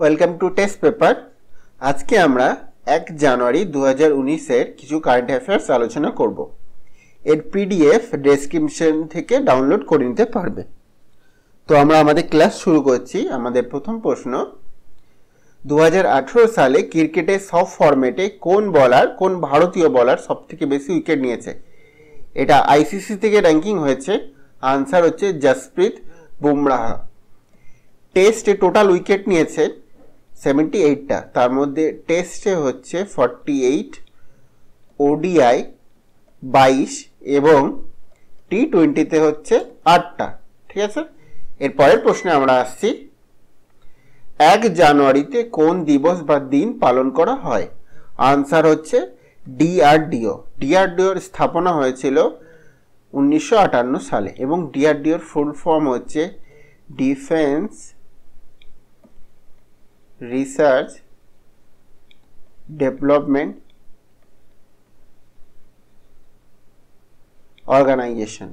Welcome to test paper আজকে আমরা এক জানুয়ারি দু হাজার উনিশের কিছু কারেন্ট অ্যাফেয়ার্স আলোচনা করব। এর পিডিএফ ডেসক্রিপশন থেকে ডাউনলোড করে নিতে পারবে। তো আমরা আমাদের ক্লাস শুরু করছি। আমাদের প্রথম প্রশ্ন দু হাজার আঠারো সালে ক্রিকেটে সব ফরম্যাটে কোন বলার কোন ভারতীয় বলার সব থেকে বেশি উইকেট নিয়েছে? এটা আইসিসি থেকে র্যাঙ্কিং হয়েছে। আনসার হচ্ছে জসপ্রীত বুমরাহ টেস্টে টোটাল উইকেট নিয়েছে সেভেন্টি এইটটা তার মধ্যে টেস্টে হচ্ছে ফর্টি এইট ওডিআই বাইশ এবং টি টোয়েন্টিতে হচ্ছে আটটা। ঠিক আছে? এর পরের প্রশ্নে আমরা আসছি। এক জানুয়ারিতে কোন দিবস বা দিন পালন করা হয়? আনসার হচ্ছে ডিআরডিও ডিআরডিওর স্থাপনা হয়েছিল উনিশশো আটান্ন সালে এবং ডিআরডিওর ফুল ফর্ম হচ্ছে ডিফেন্স রিসার্চ ডেভেলপমেন্ট অর্গানাইজেশন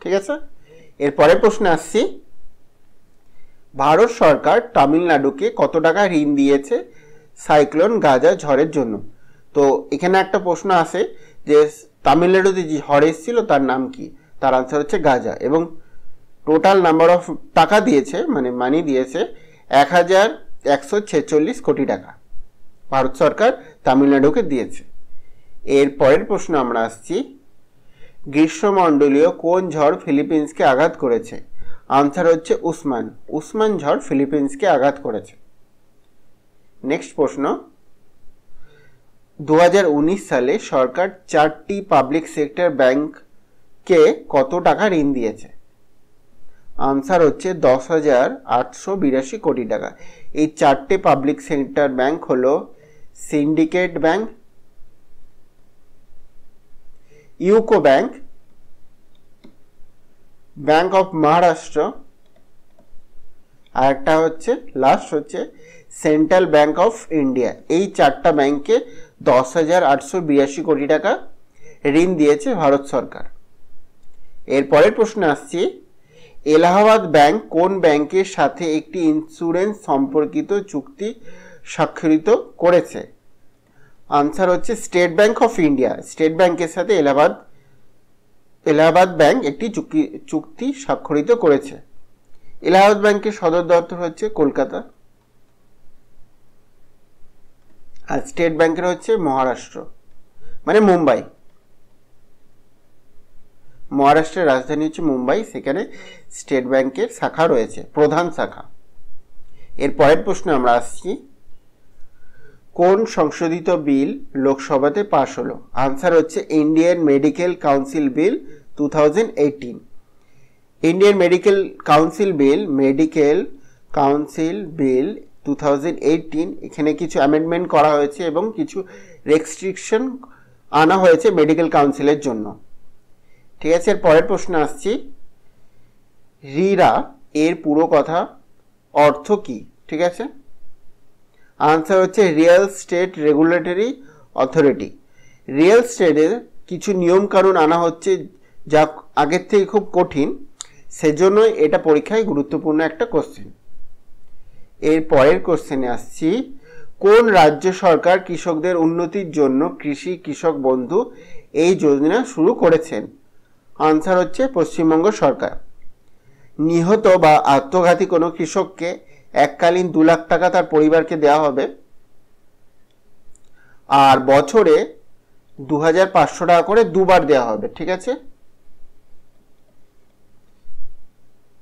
ঠিক আছে? এরপরে প্রশ্ন আসছি। ভারত সরকার তামিলনাড়ুকে কত টাকা ঋণ দিয়েছে সাইক্লোন গাজা ঝড়ের জন্য? তো এখানে একটা প্রশ্ন আসে যে তামিলনাড়ুতে যে ঝড় এসেছিল তার নাম কি? তার আনসার হচ্ছে গাজা। এবং টোটাল নাম্বার অফ টাকা দিয়েছে মানে মানি দিয়েছে, এক হাজার একশো ছেচল্লিশ কোটি টাকা। ভারত সরকার তামিলনাড়ুকে দিয়েছে। এর পরের প্রশ্ন আমরা আসছি, গ্রীষ্মমণ্ডলীয় কোন ঝড় ফিলিপিন্সকে আঘাত করেছে? আনসার হচ্ছে উসমান। উসমান ঝড় ফিলিপিন্সকে আঘাত করেছে। নেক্সট প্রশ্ন দু হাজার উনিশ সালে সরকার চারটি পাবলিক সেক্টর ব্যাংককে কত টাকা ঋণ দিয়েছে? আনসার হচ্ছে দশ হাজার আটশো বিরাশি কোটি টাকা। এই চারটে পাবলিক সেক্টর ব্যাংক হলো Syndicate Bank UCO Bank Bank of Maharashtra আর একটা হচ্ছে লাস্ট হচ্ছে সেন্ট্রাল ব্যাংক অফ ইন্ডিয়া এই চারটা ব্যাংকে দশ হাজার আটশো বিরাশি কোটি টাকা ঋণ দিয়েছে ভারত সরকার। এরপরের প্রশ্ন আসছি। এলাহাবাদ ব্যাংক কোন ব্যাংকের সাথে একটি ইন্স্যুরেন্স সম্পর্কিত চুক্তি স্বাক্ষরিত করেছে? আনসার হচ্ছে state bank of India state ব্যাংকের সাথে এলাহাবাদ এলাহাবাদ ব্যাংক একটি চুক্তি চুক্তি স্বাক্ষরিত করেছে। এলাহাবাদ ব্যাংকের সদর দপ্তর হচ্ছে কলকাতা। আর স্টেট ব্যাংকের হচ্ছে মহারাষ্ট্র। মানে মুম্বাই। মহারাষ্ট্রের রাজধানী হচ্ছে মুম্বাই, সেখানে স্টেট ব্যাংকের শাখা রয়েছে, প্রধান শাখা। এর পরের প্রশ্নে আমরা আসছি, কোন সংশোধিত বিল লোকসভাতে পাশ হলো? আনসার হচ্ছে Indian medical council bill two Indian medical council bill, medical council bill two এখানে কিছু অ্যামেন্ডমেন্ট করা হয়েছে এবং কিছু রেস্ট্রিকশন আনা হয়েছে মেডিকেল কাউন্সিলের জন্য। ঠিক আছে, এর পরের প্রশ্ন আসছি। রিরা, এর পুরো কথা অর্থ কি? ঠিক আছে? আনসার হচ্ছে real estate regulatory authority real স্টেটের কিছু নিয়ম কানুন আনা হচ্ছে যা আগের থেকে খুব কঠিন সেজন্যই এটা পরীক্ষায় গুরুত্বপূর্ণ একটা কোশ্চেন এর পরের কোশ্চেনে আসছি। কোন রাজ্য সরকার কৃষকদের উন্নতির জন্য কৃষি কৃষক বন্ধু এই যোজনা শুরু করেছেন? আনসার হচ্ছে পশ্চিমবঙ্গ সরকার। নিহত বা আত্মঘাতী কোনো কৃষককে এককালীন দু লাখ টাকা তার পরিবারকে দেওয়া হবে। আর বছরে দু হাজার পাঁচশো টাকা করে দুবার দেওয়া হবে, ঠিক আছে?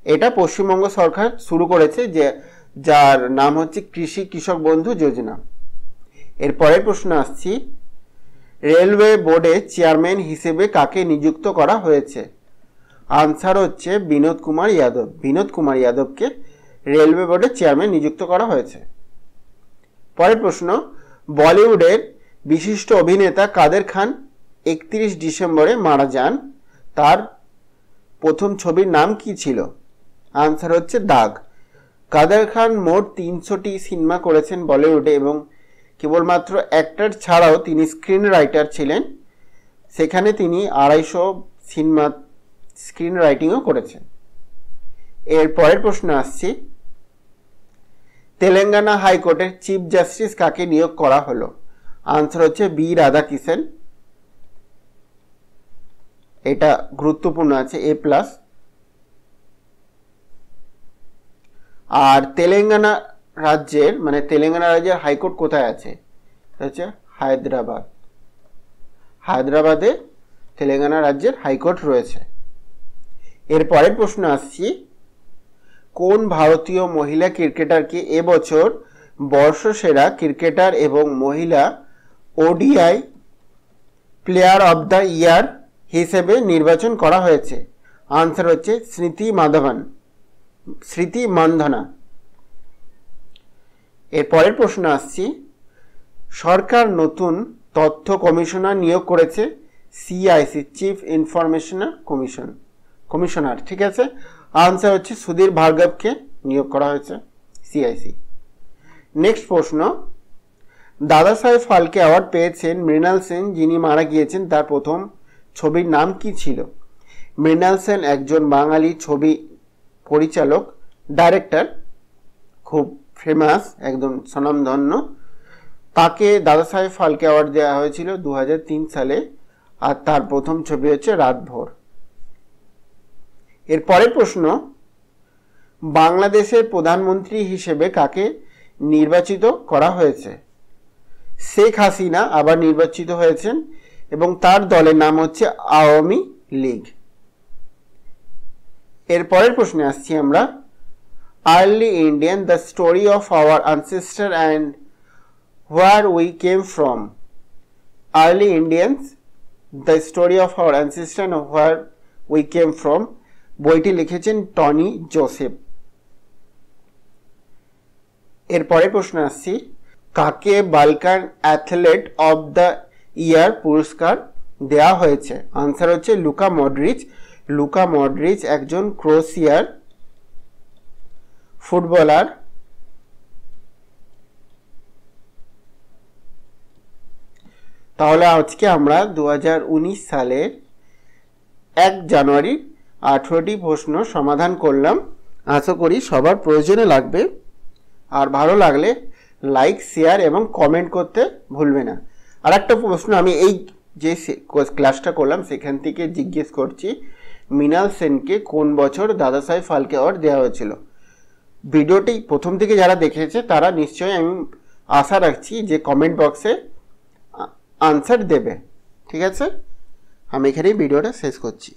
এটা পশ্চিমবঙ্গ সরকার শুরু করেছে যে, যার নাম হচ্ছে কৃষি কৃষক বন্ধু যোজনা। এর পরের প্রশ্ন আসছি রেলওয়ে বোর্ডে চেয়ারম্যান হিসেবে কাকে নিযুক্ত করা হয়েছে? আনসার হচ্ছে বিনোদ কুমার যাদব বিনোদ কুমার যাদবকে রেলওয়ে বোর্ডের চেয়ারম্যান নিযুক্ত করা হয়েছে। পরের প্রশ্ন, বলিউডের বিশিষ্ট অভিনেতা কাদের খান একত্রিশ ডিসেম্বরে মারা যান? তার প্রথম ছবির নাম কি ছিল? আনসার হচ্ছে দাগ। কাদের খান মোট তিনশোটি সিনেমা করেছেন বলিউডে এবং কেবলমাত্র অ্যাক্টর ছাড়াও তিনি স্ক্রিন রাইটার ছিলেন। সেখানে তিনি আড়াইশো সিনেমা স্ক্রিন রাইটিংও করেছেন। এর পরের প্রশ্ন আসছি, তেলেঙ্গানা হাইকোর্টের চিফ জাস্টিস কাকে নিয়োগ করা হলো? আনসার হচ্ছে বি রাধাকিষেন এটা গুরুত্বপূর্ণ আছে, এ প্লাস আর তেলেঙ্গানা রাজ্যের মানে তেলেঙ্গানা রাজ্যের হাইকোর্ট কোথায় আছে? হচ্ছে হায়দ্রাবাদ। হায়দ্রাবাদে তেলেঙ্গানা রাজ্যের হাইকোর্ট রয়েছে। এর পরের প্রশ্ন আসছি, কোন ভারতীয় মহিলা ক্রিকেটারকে এবছর বর্ষসেরা ক্রিকেটার এবং মহিলা ODI player of the year হিসেবে নির্বাচন করা হয়েছে? আনসার হচ্ছে স্মৃতি মাধবন, স্মৃতি মান্ধনা। এর পরের প্রশ্ন আসছি, সরকার নতুন তথ্য কমিশনার নিয়োগ করেছে CIC chief information commission commissioner ঠিক আছে? আনসার হচ্ছে সুধীর ভার্গবকে নিয়োগ করা হয়েছে সিআইসি নেক্সট প্রশ্ন, দাদা সাহেব ফালকে অ্যাওয়ার্ড পেয়েছেন মৃণাল সেন, যিনি মারা গিয়েছেন, তার প্রথম ছবির নাম কি ছিল? মৃণাল সেন একজন বাঙালি ছবি পরিচালক ডাইরেক্টর খুব ফেমাস, একদম স্বনামধন্য। তাকে দাদা সাহেব ফালকে অ্যাওয়ার্ড দেওয়া হয়েছিল দু হাজার তিন সালে, আর তার প্রথম ছবি হচ্ছে রাতভর। এর পরের প্রশ্ন, বাংলাদেশের প্রধানমন্ত্রী হিসেবে কাকে নির্বাচিত করা হয়েছে? শেখ হাসিনা আবার নির্বাচিত হয়েছেন এবং তার দলের নাম হচ্ছে আওয়ামী লীগ। এর পরের প্রশ্নে আসছি আমরা। Early Indian the story of our ancestor and where we came from early Indians the story of our ancestor and where we came from বইটি লিখেছেন টনি জোসেফ। এরপরে প্রশ্ন আসছি, কাকে Balkan athlete of the year পুরস্কার দেওয়া হয়েছে? আনসার হচ্ছে লুকা মডরিচ। লুকা মডরিচ একজন ক্রোসিয়ার ফুটবলার তাহলে আজকে আমরা দু হাজার উনিশ সালের এক জানুয়ারি আঠেরোটি প্রশ্ন সমাধান করলাম। আশা করি সবার প্রয়োজনে লাগবে। আর ভালো লাগলে লাইক শেয়ার এবং কমেন্ট করতে ভুলবে না। আর একটা প্রশ্ন আমি এই যে ক্লাসটা করলাম, সেখান থেকে জিজ্ঞেস করছি মৃণাল সেনকে কোন বছর দাদাসাহেব ফালকে অ্যাওয়ার্ড দেওয়া হয়েছিল? ভিডিওটি প্রথম থেকে যারা দেখেছে, তারা নিশ্চয়ই আমি আশা রাখছি যে কমেন্ট বক্সে আনসার দেবে। ঠিক আছে? আমি এখানেই ভিডিওটা শেষ করছি।